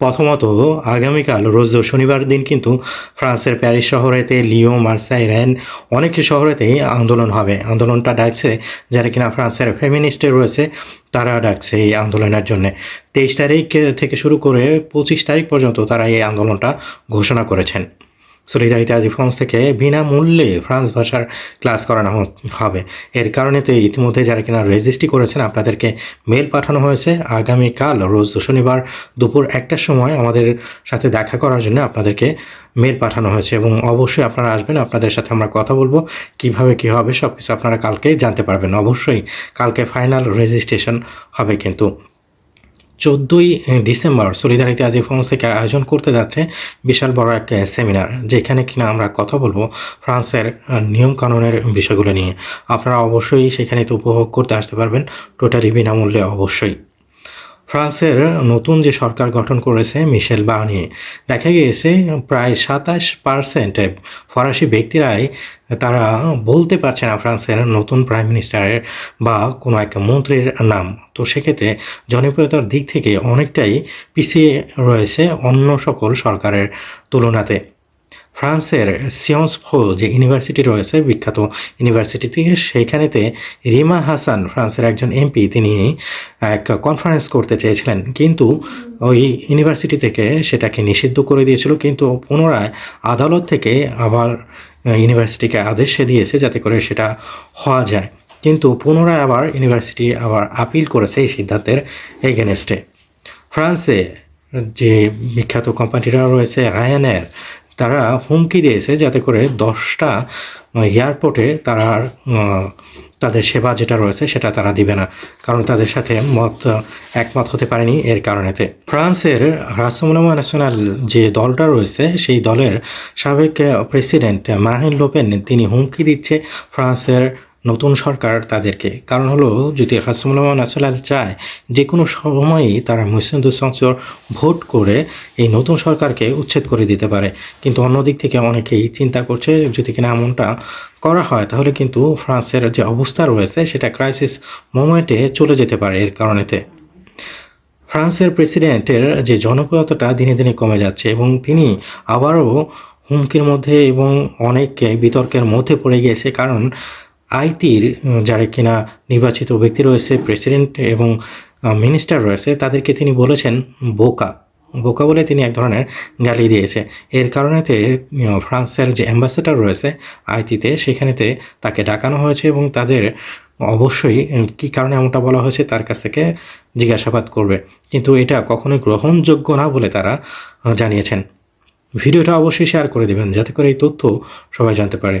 প্রথমত, আগামীকাল, রোজ শনিবার দিন কিন্তু ফ্রান্সের প্যারিস শহরেতে লিও মার্সাই র্যান অনেক শহরেতেই আন্দোলন হবে। আন্দোলনটা ডাকছে যারা কিনা ফ্রান্সের ফেমিনিস্টে রয়েছে, তারা ডাকছে এই আন্দোলনের জন্য। তেইশ তারিখ থেকে শুরু করে পঁচিশ তারিখ পর্যন্ত তারা এই আন্দোলনটা ঘোষণা করেছেন। সলিদারিতে আজি ফ্রান্স থেকে বিনামূল্যে ফ্রান্স ভাষার ক্লাস করানো হবে। এর কারণে তো ইতিমধ্যে যারা কিনা রেজিস্ট্রি করেছেন, আপনাদেরকে মেল পাঠানো হয়েছে। আগামীকাল, রোজ শনিবার দুপুর একটার সময় আমাদের সাথে দেখা করার জন্য আপনাদেরকে মেল পাঠানো হয়েছে এবং অবশ্যই আপনারা আসবেন। আপনাদের সাথে আমরা কথা বলব। কীভাবে কী হবে সব কিছু আপনারা কালকে জানতে পারবেন। অবশ্যই কালকে ফাইনাল রেজিস্ট্রেশন হবে কিন্তু। চোদ্দোই ডিসেম্বর সলিদারিটি আজি ফ্রান্স থেকে আয়োজন করতে যাচ্ছে বিশাল বড় এক সেমিনার, যেখানে কিনা আমরা কথা বলব ফ্রান্সের নিয়মকানুনের বিষয়গুলো নিয়ে। আপনারা অবশ্যই সেখানে তো উপভোগ করতে আসতে পারবেন, টোটালি বিনামূল্যে অবশ্যই। ফ্রান্সের নতুন যে সরকার গঠন করেছে মিশেল বার্নিয়ে, দেখা গিয়েছে প্রায় সাতাশ পার্সেন্ট ফরাসি ব্যক্তিরাই তারা বলতে পারছে না ফ্রান্সের নতুন প্রাইম মিনিস্টারের বা কোনো এক মন্ত্রীর নাম। তো সেক্ষেত্রে জনপ্রিয়তার দিক থেকে অনেকটাই পিছিয়ে রয়েছে অন্য সকল সরকারের তুলনাতে। ফ্রান্সের সিয়ন্স ফো যে ইউনিভার্সিটি রয়েছে, বিখ্যাত ইউনিভার্সিটিতে, সেইখানেতে রিমা হাসান ফ্রান্সের একজন এমপি, তিনি এক কনফারেন্স করতে চেয়েছিলেন। কিন্তু ওই ইউনিভার্সিটি থেকে সেটাকে নিষিদ্ধ করে দিয়েছিল। কিন্তু পুনরায় আদালত থেকে আবার ইউনিভার্সিটিকে আদেশ দিয়েছে যাতে করে সেটা হওয়া যায়। কিন্তু পুনরায় আবার ইউনিভার্সিটি আবার আপিল করেছে এই সিদ্ধান্তের এগেনস্টে ফ্রান্সে যে বিখ্যাত কোম্পানিরা রয়েছে রায়ানের তারা হুমকি দিয়েছে যাতে করে দশটা এয়ারপোর্টে তারা তাদের সেবা যেটা রয়েছে সেটা তারা দিবে না। কারণ তাদের সাথে মত, একমত হতে পারেনি এর কারণেতে। ফ্রান্সের রাসমুলামা ন্যাশনাল যে দলটা রয়েছে সেই দলের সাবেক প্রেসিডেন্ট মারিন লোপেন তিনি হুমকি দিচ্ছে ফ্রান্সের নতুন সরকার তাদেরকে। কারণ হলো, যদি হাসমুল্লাহ ন্যাশনাল চায়, যে কোনো সময়ই তারা সংসদ ভোট করে এই নতুন সরকারকে উচ্ছেদ করে দিতে পারে। কিন্তু অন্যদিক থেকে অনেকেই চিন্তা করছে, যদি কিনা এমনটা করা হয়, তাহলে কিন্তু ফ্রান্সের যে অবস্থা রয়েছে, সেটা ক্রাইসিস মোমেন্টে চলে যেতে পারে এর কারণেতে। ফ্রান্সের প্রেসিডেন্টের যে জনপ্রিয়তাটা দিনে দিনে কমে যাচ্ছে এবং তিনি আবারও হুমকির মধ্যে এবং অনেক বিতর্কের মধ্যে পড়ে গিয়েছে। কারণ আইটির যারা কিনা নির্বাচিত ব্যক্তি রয়েছে, প্রেসিডেন্ট এবং মিনিস্টার রয়েছে, তাদেরকে তিনি বলেছেন বোকা। বোকা বলে তিনি এক ধরনের গালি দিয়েছে। এর কারণেতে ফ্রান্সের যে অ্যাম্বাসেডার রয়েছে আইটিতে, সেখানেতে তাকে ডাকানো হয়েছে এবং তাদের অবশ্যই কী কারণে এমনটা বলা হয়েছে তার কাছ থেকে জিজ্ঞাসাবাদ করবে। কিন্তু এটা কখনোই গ্রহণযোগ্য না বলে তারা জানিয়েছেন। ভিডিওটা অবশ্যই শেয়ার করে দেবেন, যাতে করে এই তথ্য সবাই জানতে পারে।